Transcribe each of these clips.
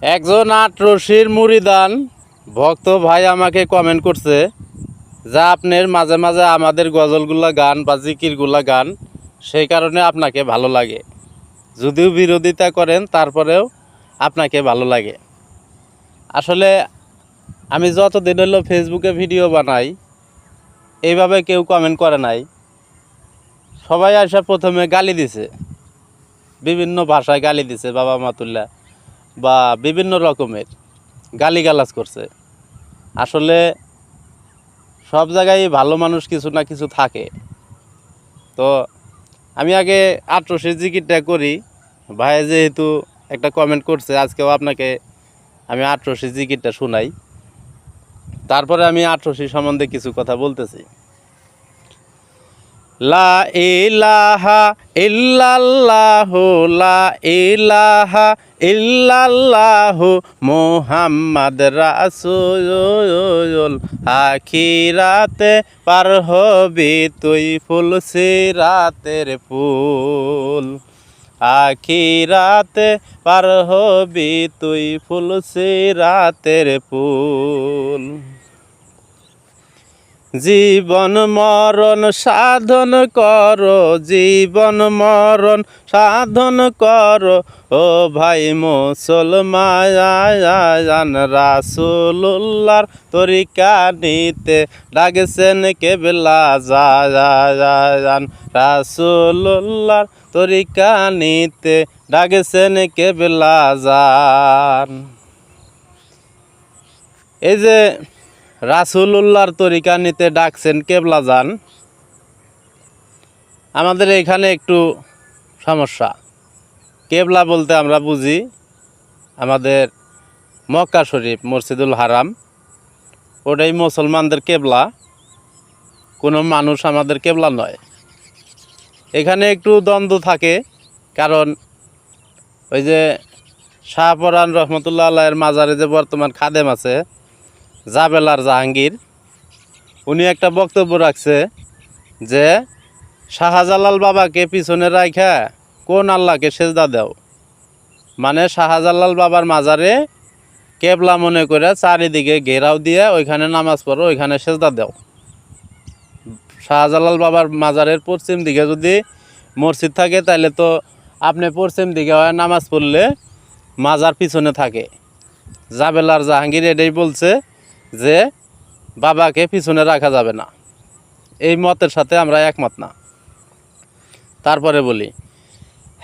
একজন আটরশির মুড়িদান ভক্ত ভাই আমাকে কমেন্ট করছে, যা আপনার মাঝে মাঝে আমাদের গজলগুলা গান বা জিকিরগুলা গান, সেই কারণে আপনাকে ভালো লাগে। যদিও বিরোধিতা করেন, তারপরেও আপনাকে ভালো লাগে। আসলে আমি যতদিন হলো ফেসবুকে ভিডিও বানাই, এইভাবে কেউ কমেন্ট করে নাই। সবাই আসা প্রথমে গালি দিছে। বিভিন্ন ভাষায় গালি দিছে বাবা মাতুল্লাহ। বা বিভিন্ন রকমের গালিগালাজ করছে। আসলে সব জায়গায় ভালো মানুষ কিছু না কিছু থাকে। তো আমি আগে আটরশির জিকিরটা করি। ভাই যেহেতু একটা কমেন্ট করছে, আজকেও আপনাকে আমি আটরশির জিকিরটা শোনাই। তারপরে আমি আটরশি সম্বন্ধে কিছু কথা বলতেছি। লা ইলাহা ইল্লাল্লাহ, লা ইলাহা ইল্লাল্লাহ মুহাম্মদ রাসূল আখিরাতে, পার হবি তুই ফুল সিরাতের ফুল। আখিরাতে পার হবি তুই ফুল সিরাতের ফুল। জীবন মরণ সাধন কর, জীবন মরণ সাধন কর। ও ভাই মুসলমান রাসুল্লার তরিকা নিতে ডাকছেন কেবলা যান রাসুল্লার তরিকা নিতে ডাকছেন কেবলা যান এই যে রাসুলুল্লাহর তরিকা নিতে ডাকছেন কেবলা যান। আমাদের এখানে একটু সমস্যা। কেবলা বলতে আমরা বুঝি আমাদের মক্কা শরীফ, মসজিদুল হারাম। ওটাই মুসলমানদের কেবলা। কোনো মানুষ আমাদের কেবলা নয়। এখানে একটু দ্বন্দ্ব থাকে, কারণ ওই যে শাহপরান রহমতুল্লাহ আল্লাহের মাজারে যে বর্তমান খাদেম আছে জাবেলার জাহাঙ্গীর, উনি একটা বক্তব্য রাখছে যে, শাহজালাল বাবাকে পিছনে রাখা কোন আল্লাহকে সেজদা দেও? মানে শাহজালাল বাবার মাজারে কেবলা মনে করে চারিদিকে ঘেরাও দিয়ে ওইখানে নামাজ পড়ো, ওইখানে সেজদা দেও। শাহজালাল বাবার মাজারের পশ্চিম দিকে যদি মসজিদ থাকে তাহলে তো আপনি পশ্চিম দিকে হয় নামাজ পড়লে মাজার পিছনে থাকে। জাবেলার জাহাঙ্গীর এটাই বলছে যে বাবাকে পিছনে রাখা যাবে না। এই মতের সাথে আমরা একমত না। তারপরে বলি,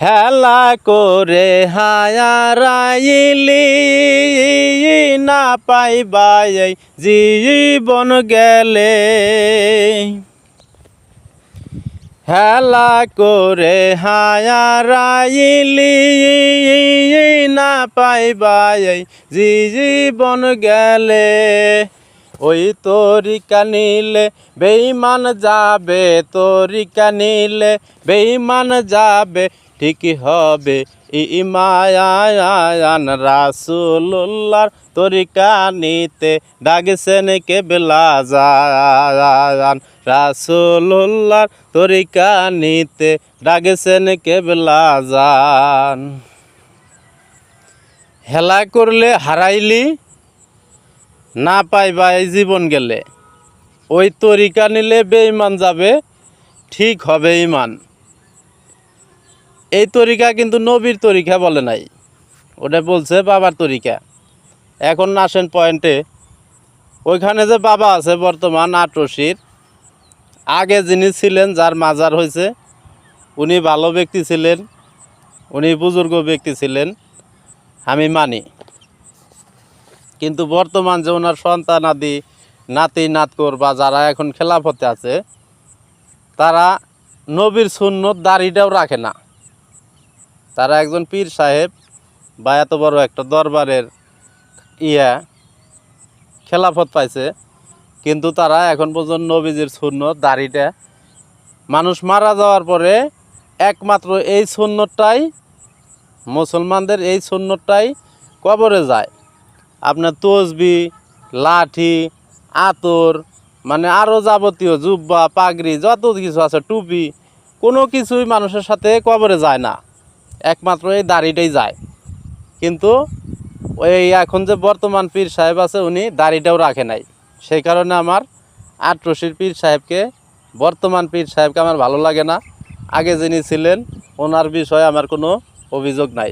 হেলা করে হায়ারাইলি না পাইবাই জীবন গেলে। হেলা করে হায়ারাইলি না পাইবাই জি জীবন গেলে। ওই তরিকা নিলে বেইমান যাবে, তরিকা নিলে বেইমান যাবে, ঠিক হবে ইমায়ান রাসুল্লার তরিকা নিতে ডাকছেন কেবলা যান রাসুল্লার তরিকা নিতে ডাকছেন কেবলা যান হেলা করলে হারাইলি, না পাইবা এই জীবন গেলে। ওই তরিকা নিলে বেঈমান যাবে, ঠিক হবে ইমান এই তরিকা কিন্তু নবীর তরিকা বলে নাই। ওটা বলছে বাবার তরিকা। এখন আসেন পয়েন্টে ওইখানে যে বাবা আছে বর্তমান আটরশির আগে যিনি ছিলেন, যার মাজার হয়েছে, উনি ভালো ব্যক্তি ছিলেন, উনি বুজুর্গ ব্যক্তি ছিলেন, আমি মানি। কিন্তু বর্তমান যে ওনার সন্তান, আদি, নাতি, নাতকর বা যারা এখন খেলাফতে আছে, তারা নবীর সুন্নত দাড়িটাও রাখে না। তারা একজন পীর সাহেব, বা এত বড় একটা দরবারের ইয়া, খেলাফত পাইছে। কিন্তু তারা এখন পর্যন্ত নবীজির সুন্নত, দাড়িটা মানুষ মারা যাওয়ার পরে একমাত্র এই সুন্নতটাই, মুসলমানদের এই সুন্নতটাই কবরে যায়। আপনার তসবি, লাঠি, আতর মানে আরও যাবতীয় জুব্বা, পাগড়ি, যত কিছু আছে, টুপি, কোনো কিছুই মানুষের সাথে কবরে যায় না। একমাত্র এই দাড়িটাই যায়। কিন্তু ওই এখন যে বর্তমান পীর সাহেব আছে, উনি দাড়িটাও রাখে নাই। সেই কারণে আমার আটরশির পীর সাহেবকে, বর্তমান পীর সাহেবকে আমার ভালো লাগে না। আগে যিনি ছিলেন, ওনার বিষয়ে আমার কোনো অভিযোগ নাই।